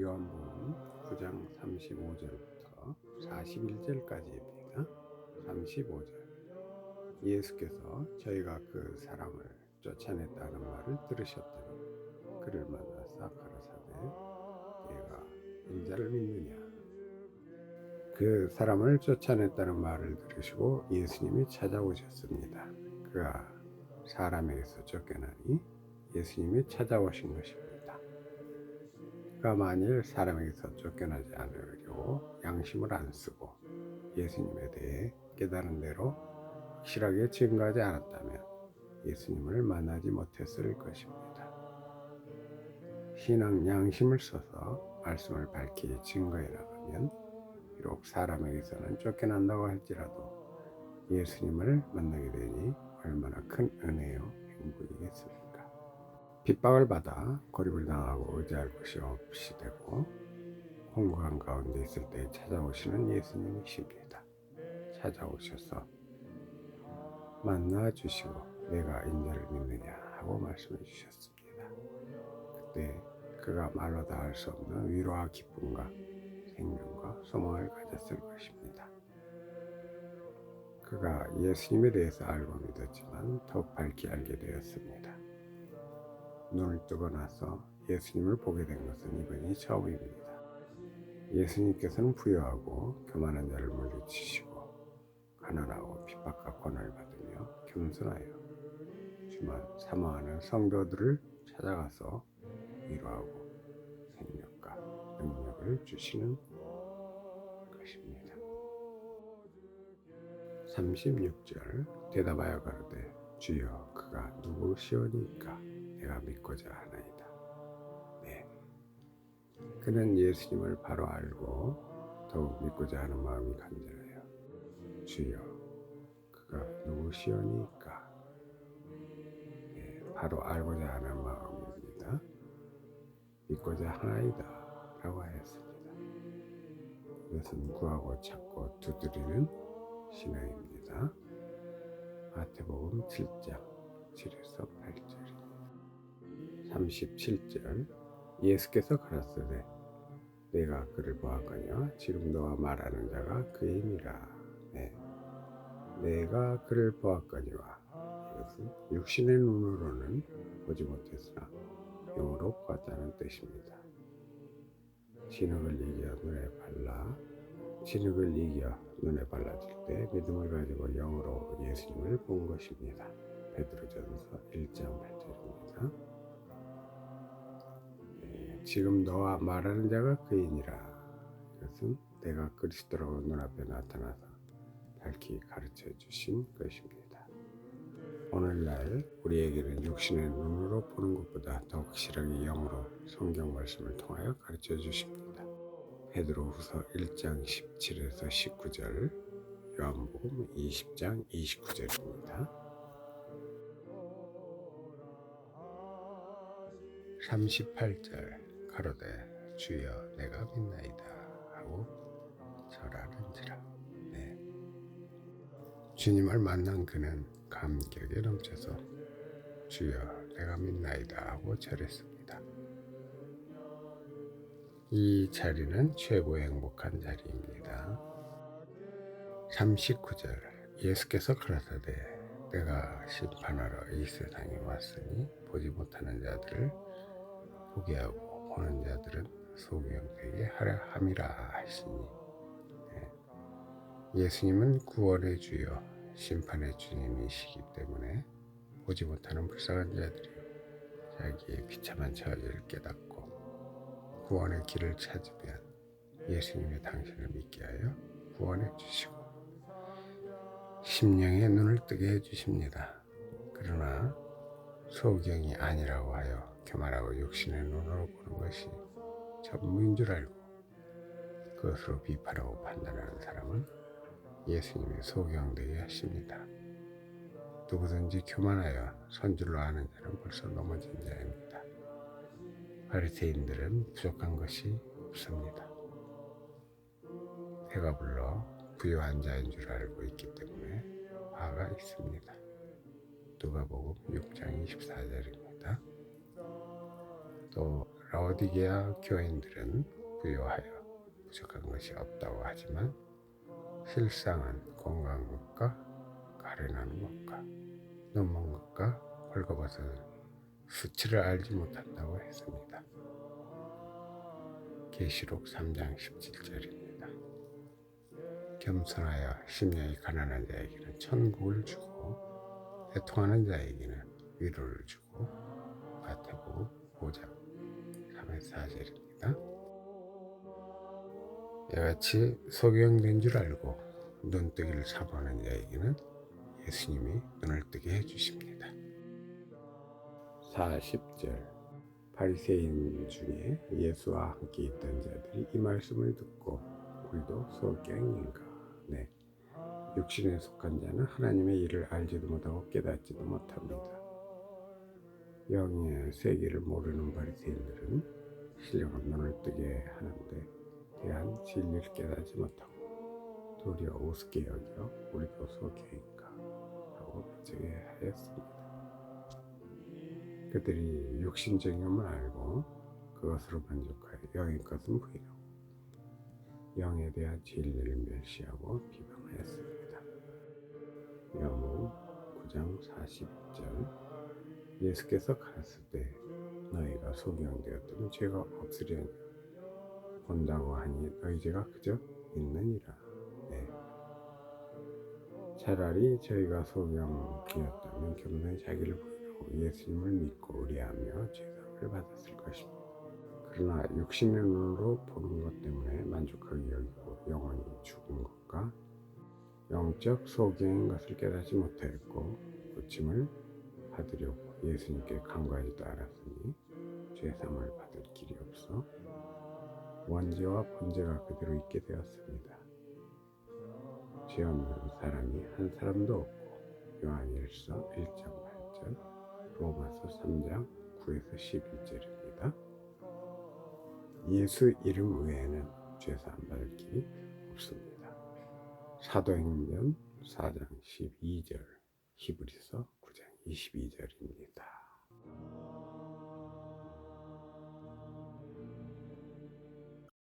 요한복음 9장 35절부터 41절까지입니다. 35절. 예수께서 저희가 그 사람을 쫓아냈다는 말을 들으셨더니 그를 만나사 가라사대 얘가 인자를 믿느냐 그 사람을 쫓아냈다는 말을 들으시고 예수님이 찾아오셨습니다. 그가 사람에게서 쫓겨나니 예수님이 찾아오신 것입니다. 그가 만일 사람에게서 쫓겨나지 않으려고 양심을 안 쓰고 예수님에 대해 깨달은 대로 확실하게 증거하지 않았다면 예수님을 만나지 못했을 것입니다. 신앙 양심을 써서 말씀을 밝히 증거해 나가면 비록 사람에게서는 쫓겨난다고 할지라도 예수님을 만나게 되니 얼마나 큰 은혜요 행복이겠습니까? 핍박을 받아 고립을 당하고 의지할 곳이 없이 되고 공고한 가운데 있을 때 찾아오시는 예수님이십니다. 찾아오셔서 만나 주시고 내가 인자를 믿느냐 하고 말씀해 주셨습니다. 그때 그가 말로 다 할 수 없는 위로와 기쁨과 생명과 소망을 가졌을 것입니다. 그가 예수님에 대해서 알고 믿었지만 더욱 밝게 알게 되었습니다. 눈을 뜨고 나서 예수님을 보게 된 것은 이번이 처음입니다. 예수님께서는 부여하고 교만한 자를 물리치시고 가난하고 핍박과 고난을 받으며 겸손하여 주만 사모하는 성도들을 찾아가서 위로하고 생명과 능력을 주시는 것입니다. 36절 대답하여 가로되 주여 그가 누구시오니까 내가 믿고자 하나이다. 네. 그는 예수님을 바로 알고 더욱 믿고자 하는 마음이 간절해요. 주여 그가 누구시오니까 네, 바로 알고자 하는 마음입니다. 믿고자 하나이다 라고 하였습니다. 이것은 구하고 찾고 두드리는 신앙입니다. 마태복음 7장 7에서 8절입니다. 37절 예수께서 가라사대 내가 그를 보았거니와 지금 너와 말하는 자가 그이니라 네. 내가 그를 보았거니와 이것은 육신의 눈으로는 보지 못했으나 영으로 보았다는 뜻입니다. 진흙을 이겨 눈에 발라 진흙을 이겨 눈에 발라질 때 믿음을 가지고 영으로 예수님을 본 것입니다. 베드로전서 1장 8절입니다. 네, 지금 너와 말하는 자가 그이니라. 이것은 내가 그리스도로 눈앞에 나타나서 밝히 가르쳐 주신 것입니다. 오늘날 우리에게는 육신의 눈으로 보는 것보다 더 확실하게 영으로 성경 말씀을 통하여 가르쳐 주십니다. 베드로후서 1장 17에서 19절, 요한복음 20장 29절입니다. 38절 가로되 주여 내가 믿나이다 하고 절하는지라 네. 주님을 만난 그는 감격에 넘쳐서 주여 내가 믿나이다 하고 절했습니다. 이 자리는 최고의 행복한 자리입니다. 39절 예수께서 가라사대 내가 심판하러 이 세상에 왔으니 보지 못하는 자들을 보게 하고 보는 자들은 소경되게 하려 함이라 하시니 네. 예수님은 구원의 주여 심판의 주님이시기 때문에 보지 못하는 불쌍한 자들이 자기의 비참한 처지를 깨닫고 구원의 길을 찾으면 예수님의 당신을 믿게 하여 구원해 주시고 심령의 눈을 뜨게 해 주십니다. 그러나 소경이 아니라고 하여 교만하고 육신의 눈으로 보는 것이 전부인 줄 알고 그것으로 비판하고 판단하는 사람은 예수님의 소경되게 하십니다. 누구든지 교만하여 선줄로 아는 자는 벌써 넘어진 자입니다. 바리새인들은 부족한 것이 없습니다. 해가 불러 부유한 자인 줄 알고 있기 때문에 화가 있습니다. 누가복음 6장 24절입니다. 또 라오디게아 교인들은 부유하여 부족한 것이 없다고 하지만 실상은 건강한 것과 가련한 것과 눈먼 것과 헐거벗은 수치를 알지 못한다고 했습니다. 계시록 3장 17절입니다. 겸손하여 심령이 가난한 자에게는 천국을 주고 애통하는 자에게는 위로를 주고 마태복음 5장 3의 4절입니다. 이같이 소경된 줄 알고 눈뜨기를 사모하는 자에게는 예수님이 눈을 뜨게 해주십니다. 40절 바리새인 중에 예수와 함께 있던 자들이 이 말씀을 듣고 우리도 소경인가 네 육신에 속한 자는 하나님의 일을 알지도 못하고 깨닫지도 못합니다. 영의 세계를 모르는 바리새인들은 신령한 눈을 뜨게 하는데 대한 진리를 깨닫지 못하고 도리어 우습게 여겨 우리도 소경인가 하고 배척해 하였습니다. 그들이 육신적임을 알고 그것으로 만족하여 영의 것은 부인하고 영에 대한 진리를 멸시하고 비방 40절 예수께서 때 너희가 소경되었더니 죄가 없으려니 본다고 하니 너희 죄가 그저 있느니라. 네. 차라리 저희가 소경되었다면 겸손히 자기를 부인하고 예수님을 믿고 의뢰하며 죄상을 받았을 것입니다. 그러나 육신의 눈으로 보는 것 때문에 만족하게 여기고 영원히 죽은 것과 영적 소경인 것을 깨닫지 못하였고 고침을 받으려고 예수님께 간구하지도 않았으니 죄상을 받을 길이 없어 원죄와 본죄가 그대로 있게 되었습니다. 죄 없는 사람이 한 사람도 없고 요한일서 1장 8절 로마서 3장 9에서 11절입니다. 예수 이름 외에는 죄사함 받을 길이 없습니다. 사도행전 4장 12절 히브리서 9장 22절입니다.